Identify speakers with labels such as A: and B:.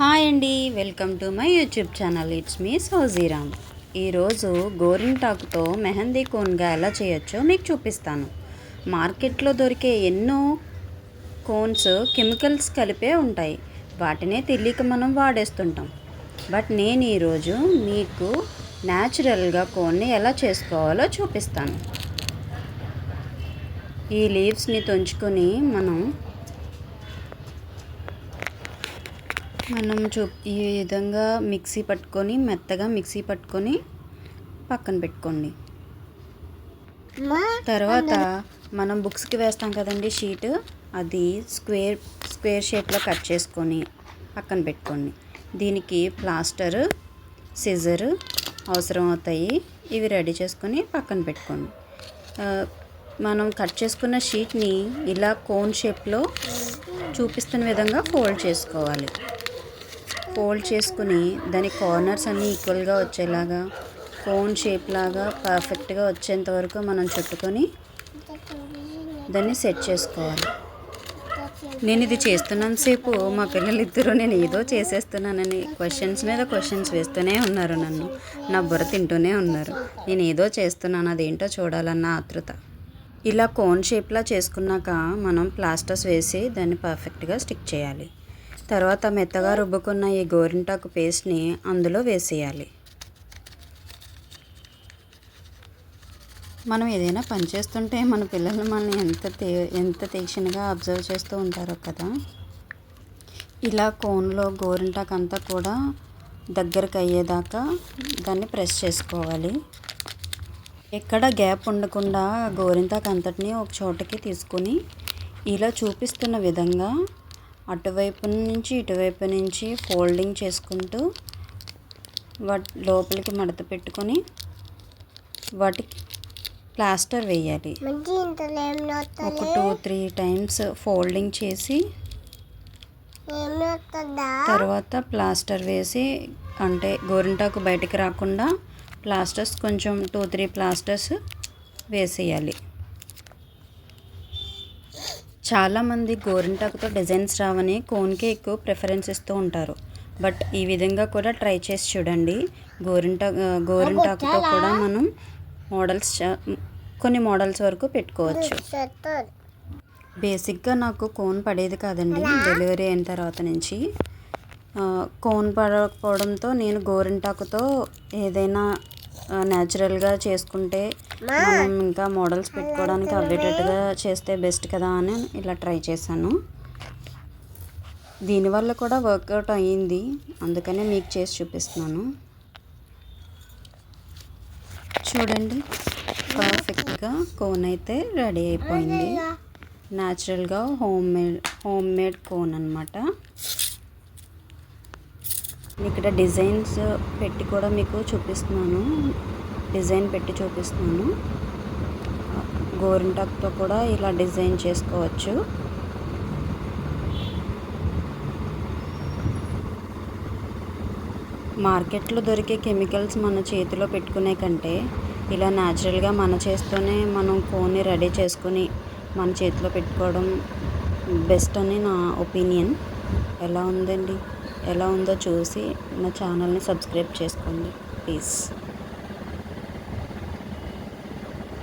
A: Hi అండి welcome to my YouTube channel. It's me Saujiram. ఈరోజు గోరింటాకుతో మెహందీ కోన్గా ఎలా చేయొచ్చో మీకు చూపిస్తాను. మార్కెట్లో దొరికే ఎన్నో కోన్స్ కెమికల్స్ కలిపే ఉంటాయి. వాటినే తెలియక మనం వాడేస్తుంటాం. బట్ నేను ఈరోజు మీకు న్యాచురల్గా కోన్ని ఎలా చేసుకోవాలో చూపిస్తాను. ఈ లీవ్స్ని తుంచుకొని మనం మనం చూ ఈ విధంగా మిక్సీ పట్టుకొని మెత్తగా మిక్సీ పట్టుకొని పక్కన పెట్టుకోండి. తర్వాత మనం బుక్స్కి వేస్తాం కదండి షీట్ అది స్క్వేర్ స్క్వేర్ షేప్లో కట్ చేసుకొని పక్కన పెట్టుకోండి. దీనికి ప్లాస్టర్ సిజర్ అవసరం అవుతాయి ఇవి రెడీ చేసుకొని పక్కన పెట్టుకోండి. మనం కట్ చేసుకున్న షీట్ని ఇలా కోన్ షేప్లో చూపిస్తున్న విధంగా ఫోల్డ్ చేసుకోవాలి. ఫోల్డ్ చేసుకుని దాని కార్నర్స్ అన్నీ ఈక్వల్గా వచ్చేలాగా కోన్ షేప్ లాగా పర్ఫెక్ట్గా వచ్చేంత వరకు మనం చుట్టుకొని దాన్ని సెట్ చేసుకోవాలి. నేను ఇది చేస్తున్నంతసేపు మా పిల్లలిద్దరూ నేను ఏదో చేసేస్తున్నానని క్వశ్చన్స్ మీద క్వశ్చన్స్ వేస్తూనే ఉన్నారు నన్ను. నా బుర్ర తింటూనే ఉన్నారు. నేను ఏదో చేస్తున్నాను అదేంటో చూడాలన్న ఆతృత ఇలా కోన్ షేప్లా చేసుకున్నాక మనం ప్లాస్టర్స్ వేసి దాన్ని పర్ఫెక్ట్గా స్టిక్ చేయాలి. తర్వాత మెత్తగా రుబ్బుకున్న ఈ గోరింటాకు పేస్ట్ని అందులో వేసేయాలి. మనం ఏదైనా పని చేస్తుంటే మన పిల్లలు మనల్ని ఎంత తే ఎంత తీక్షణగా అబ్జర్వ్ చేస్తూ ఉంటారో కదా. ఇలా కోన్లో గోరింటాకు అంతా కూడా దగ్గరకు అయ్యేదాకా దాన్ని ప్రెస్ చేసుకోవాలి. ఎక్కడ గ్యాప్ ఉండకుండా గోరింటాకు అంతటిని ఒక చోటకి తీసుకొని ఇలా చూపిస్తున్న విధంగా అటువైపు నుంచి ఇటువైపు నుంచి ఫోల్డింగ్ చేసుకుంటూ వాటి లోపలికి మడత పెట్టుకొని వాటికి ప్లాస్టర్ వేయాలి. ఒక టూ త్రీ టైమ్స్ ఫోల్డింగ్ చేసి తర్వాత ప్లాస్టర్ వేసి అంటే గోరింటాకు బయటికి రాకుండా ప్లాస్టర్స్ కొంచెం టూ త్రీ ప్లాస్టర్స్ వేసేయాలి. చాలామంది గోరింటాకుతో డిజైన్స్ రావని కోన్కే ఎక్కువ ప్రిఫరెన్స్ ఇస్తూ ఉంటారు. బట్ ఈ విధంగా కూడా ట్రై చేసి చూడండి. గోరింటా గోరింటాకుతో కూడా మనం మోడల్స్ కొన్ని మోడల్స్ వరకు పెట్టుకోవచ్చు. బేసిక్గా నాకు కోన్ పడేది కాదండి. డెలివరీ అయిన తర్వాత నుంచి. కోన్ పడకపోవడంతో నేను గోరింటాకుతో ఏదైనా న్యాచురల్గా చేసుకుంటే మనం ఇంకా మోడల్స్ పెట్టుకోవడానికి అవ్వేటట్టుగా చేస్తే బెస్ట్ కదా అని ఇలా ట్రై చేశాను. దీనివల్ల కూడా వర్కౌట్ అయ్యింది అందుకనే మీకు చేసి చూపిస్తున్నాను. చూడండి. పర్ఫెక్ట్గా కోన్ అయితే రెడీ అయిపోయింది. న్యాచురల్గా home made home made cone అనమాట ఇక్కడ డిజైన్స్ పెట్టి కూడా మీకు చూపిస్తున్నాను. డిజైన్ పెట్టి చూపిస్తున్నాను. గోరింటాక్తో కూడా ఇలా డిజైన్ చేసుకోవచ్చు. మార్కెట్లో దొరికే కెమికల్స్ మన చేతిలో పెట్టుకునే కంటే ఇలా న్యాచురల్గా మన చేస్తూనే మనం ఫోన్ని రెడీ చేసుకుని మన చేతిలో పెట్టుకోవడం బెస్ట్ అని నా ఒపీనియన్. ఎలా ఉందండి? ఎలా ఉందో చూసి నా ఛానల్ని సబ్స్క్రైబ్ చేసుకోండి ప్లీజ్.